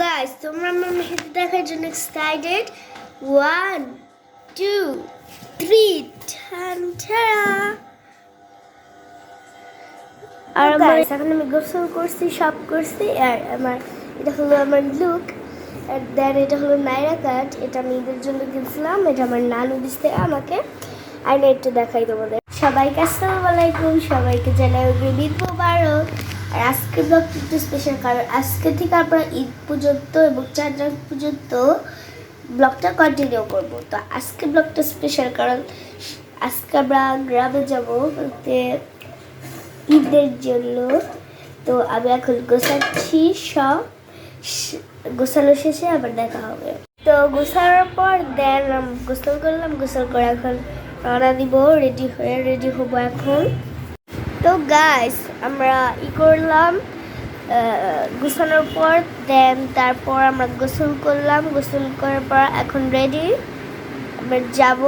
Guys তোমরা আমার মেহেদি দেখার জন্য এক্সাইটেড ওয়ান টু থ্রি ঠান আর আমার এখন আমি গোসল করছি সব করছি আর আমার এটা হলো আমার লুক আর দেন এটা হলো নাইরা কাট এটা আমি ঈদের জন্য কিনছিলাম এটা আমার নানু দিচ্ছে আমাকে আর না একটু দেখাই তোমাদের। সবাইকে আসসালামু আলাইকুম সবাইকে জানাই ঈদ মোবারক। আর আজকের ব্লগটা একটু স্পেশাল কারণ আজকে থেকে আমরা ঈদ পর্যন্ত এবং রাত পর্যন্ত ব্লগটা কন্টিনিউ করব। তো আজকে ব্লগটা স্পেশাল কারণ আজকে আমরা গ্রামে যাব ঈদের জন্য। তো আমি এখন গোছাচ্ছি সব। গোছানো শেষে আবার দেখা হবে। তো গোছানোর পর দেন গোসল করলাম, গোসল করে এখন রওনা দিব। রেডি হয়ে রেডি হব এখন। তো গাইস আমরা ই করলাম আহ, গোছানোর পর দেন তারপর আমরা গোসল করলাম। গোসল করার পর এখন রেডি আমরা যাব।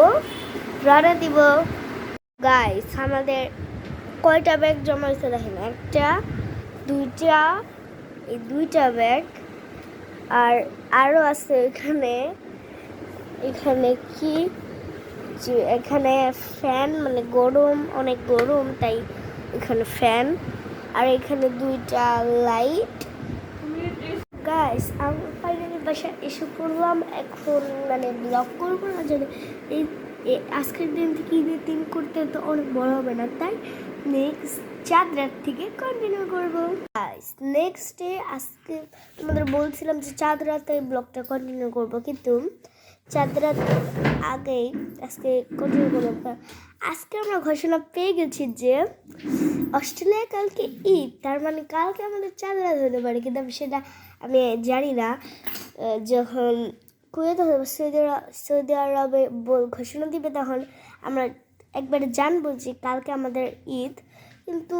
রানা দিব। গাইস আমাদের কয়টা ব্যাগ জমা হয়েছে দেখেন? একটা দুইটা এই দুইটা ব্যাগ আর আরও আছে এখানে এখানে কি? যে এখানে ফ্যান মানে গরম অনেক গরম তাই এখানে ফ্যান আর এখানে দুইটা লাইট। গাইস আমি ফাইনালি বাসায় এসে পড়লাম। এখন মানে ব্লগ করব না, যদি এই আজকের দিন থেকে ঈদের দিন করতে তো অনেক বড় হবে না, তাই নেক্সট চাঁদ রাত থেকে কন্টিনিউ করব। নেক্সট ডে আজকে তোমাদের বলছিলাম যে চাঁদ রাতে ব্লগটা কন্টিনিউ করব, কিন্তু চাঁদ আগেই আজকে কঠিন করলাম আজকে আমরা ঘোষণা পেয়ে গেছি যে অস্ট্রেলিয়া কালকে ঈদ, তার মানে কালকে আমাদের চাঁদ হতে পারে। কিন্তু আমি সেটা, আমি জানি না যখন কুয়েত হবে সৌদি সৌদি আরবে ঘোষণা দিবে, তখন আমরা একবারে জানব যে কালকে আমাদের ঈদ। কিন্তু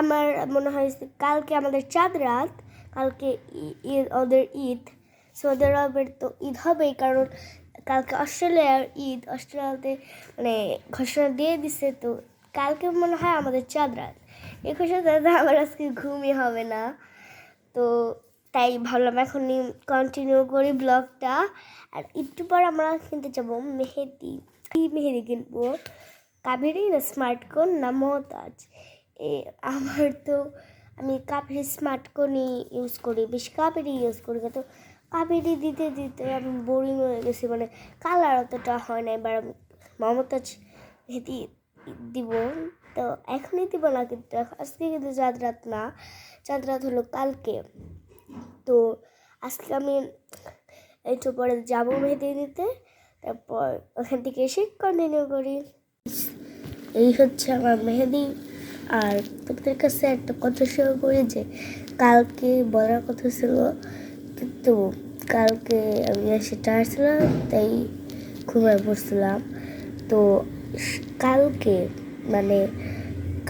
আমার মনে হয় কালকে আমাদের চাঁদ রাত কালকে ঈদ, ওদের ঈদ সৌদি আরবের তো ঈদ হবেই, কারণ কালকে অস্ট্রেলিয়ার ঈদ, অস্ট্রেলিয়াতে মানে ঘোষণা দিয়ে দিছে, তো কালকে মনে হয় আমাদের চাঁদ রাত এই ঘোষণাতে আমার আজকে ঘুমই হবে না। তো তাই ভাবলাম এখন কন্টিনিউ করি ব্লগটা আর একটু পর আমরা কিনতে যাব মেহেদি। কি মেহেদি কিনবো? কাবেরি না স্মার্টকোন না মহতাজ? এ, আমার তো আমি কাবেরি স্মার্টকোনই ইউজ করি, বেশি কাবেরি ইউজ করি তো কাবেরি দিতে দিতে আমি বোরিং হয়ে গেছি মানে কালার অতটা হয় না এবার আমি মমতাজ মেহেদি দিব, তো এখনই দিব না কিন্তু, আজকে কিন্তু চাঁদ রাত না, চাঁদ রাত হলো কালকে, তো আজকে আমি একটু পরে যাব মেহেদি দিতে তারপর ওখান থেকে এসে কন্টিনিউ করি। এই হচ্ছে আমার মেহেদি। আর তোমাদের কাছে একটা কথা শেয়ার করি যে, কালকে বলার কথা ছিল, কিন্তু কালকে আমি সেটা আসছিলাম তাই ঘুমায় পড়ছিলাম। তো কালকে মানে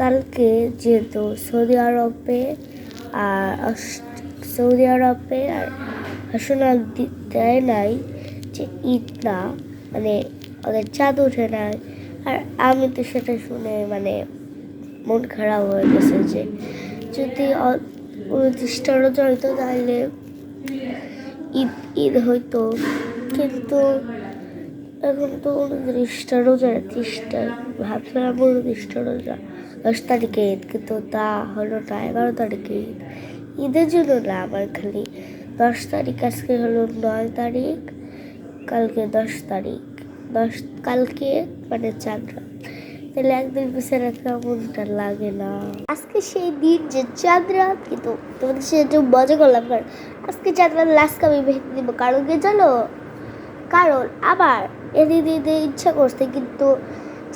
কালকে যেহেতু সৌদি আরবে আর সৌদি আরবে আর ঘোষণা দেয় নাই যে ঈদ না মানে ওদের চাঁদ ওঠে নাই। আর আমি তো সেটা শুনে মানে মন খারাপ হয়ে গেছে যে যদি উনত্রিশটা রোজা তাহলে ঈদ ঈদ হইতো। কিন্তু এখন তো উনত্রিশটা রোজা ত্রিশটা ভাবছিলাম উনত্রিশটা রোজা দশ তারিখে ঈদ, কিন্তু তা হলো না, এগারো তারিখে ঈদ। ঈদের জন্য না আমার খালি দশ তারিখ, আজকে হলো নয় তারিখ, কালকে দশ তারিখ। দশ, কালকে মানে চার তাহলে একদিন পিছিয়ে রাখা মনটা লাগে না? আজকে সেই দিন যে চাঁদ রাত, কিন্তু তোমাদের সাথে একটু মজা করলাম, কারণ আজকে চাঁদ রাত লাস্ট আমি ভেঙে দিব। কারণ কি জানো? কারণ আবার এদি দিতে ইচ্ছা করছে, কিন্তু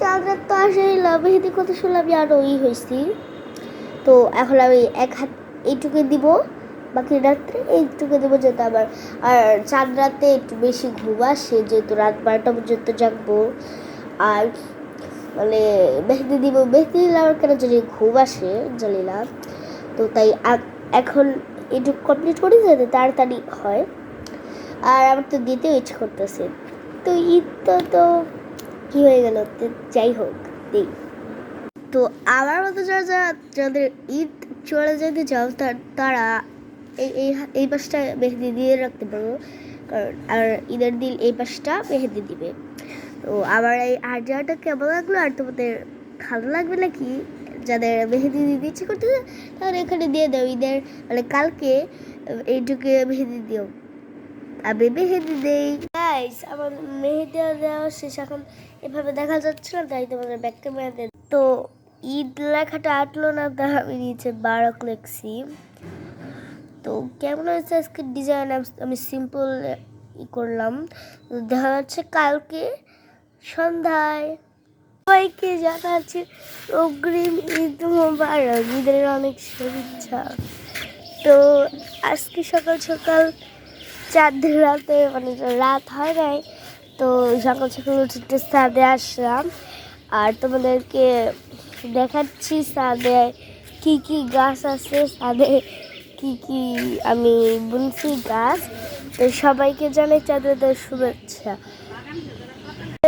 চাঁদ রাত তো আসেই না। মেহেদি কথা শুনলে আমি আরও ই হয়েছি। তো এখন আমি এক হাত এইটুকু দিব, বাকি রাত্রে এইটুকু দেবো যেহেতু আবার। আর চাঁদ রাতে একটু বেশি ঘুম আসে, যেহেতু রাত বারোটা পর্যন্ত জাগবো। আর মানে মেহেদি দিব, মেহেদি দিলে আমার কেন জানি ঘুম আসে, জানি না। তো তাই এখন এইটুকু কমপ্লিট করি যাতে তাড়াতাড়ি হয়। আর আমার তো দিতেও ইচ্ছে করতেছে। তো ঈদ তো তো কী হয়ে গেল? যাই হোক, দিই। তো আমার মতো যারা যারা, যাদের ঈদ চলে যেতে চাও তার- এই এই পাশটা মেহেদি দিয়ে রাখতে পারব কারণ আর ঈদের দিন এই পাশটা মেহেদি দিবে। তো আবার এই আইডিয়াটা কেমন লাগল? আর তোমাদের ভালো লাগবে নাকি? যাদের মেহেদি দিতে ইচ্ছে করতেছে তাহলে এখানে দিয়ে দাও। ঈদের মানে কালকে, এইটুকু মেহেদি দিও। আমি মেহেদি দেই। গাইস আমার মেহেদি দেওয়া শেষ। এখন এভাবে দেখা যাচ্ছে না, তাই তোমাদের ব্যাক ক্যামেরা দেন তো ঈদ লেখাটা আটলো না, তা আমি নিচে বারক লেখছি। তো কেমন হয়েছে আজকে ডিজাইন আমি সিম্পল ই করলাম। দেখা যাচ্ছে কালকে সন্ধ্যায়। সবাইকে জানাচ্ছি অগ্রিম ঈদ মোবারক। ঈদের অনেক শুভেচ্ছা। তো আজকে সকাল সকাল চাঁদের রাতে মানে রাত হয় নাই, তো সকাল সকাল উঠে সাদে আসলাম। আর তোমাদেরকে দেখাচ্ছি সাদে কি কি গাছ আছে সাদে কি কি আমি বুনছি গাছ। তো সবাইকে জানাই চাঁদের শুভেচ্ছা।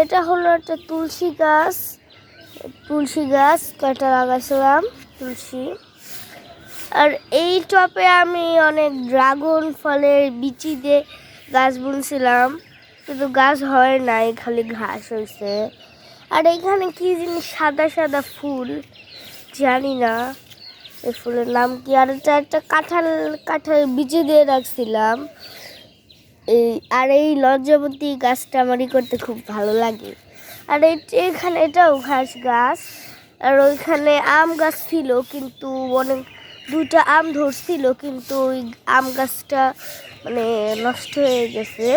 এটা হলো একটা তুলসী গাছ। তুলসী গাছ, কয়টা লাগাইছিলাম? তুলসী। আর এই টপে আমি অনেক ড্রাগন ফলের বিচি দিয়ে গাছ বুনছিলাম। কিন্তু গাছ হয় নাই, খালি ঘাস হয়েছে আর এখানে কি জিনিস? সাদা সাদা ফুল। জানি না, এই ফুলের নাম কি? আর এটা একটা কাঁঠাল কাঁঠাল বিচি দিয়ে রাখছিলাম। এই, আর এই লজ্জাবতী গাছটা আমারই করতে খুব ভালো লাগে। আর এখানে, এটাও ঘাস গাছ। আর ওইখানে আম গাছ ছিল, কিন্তু অনেক দুটা আম ধরছিল, কিন্তু ওই আম গাছটা মানে নষ্ট হয়ে গেছে।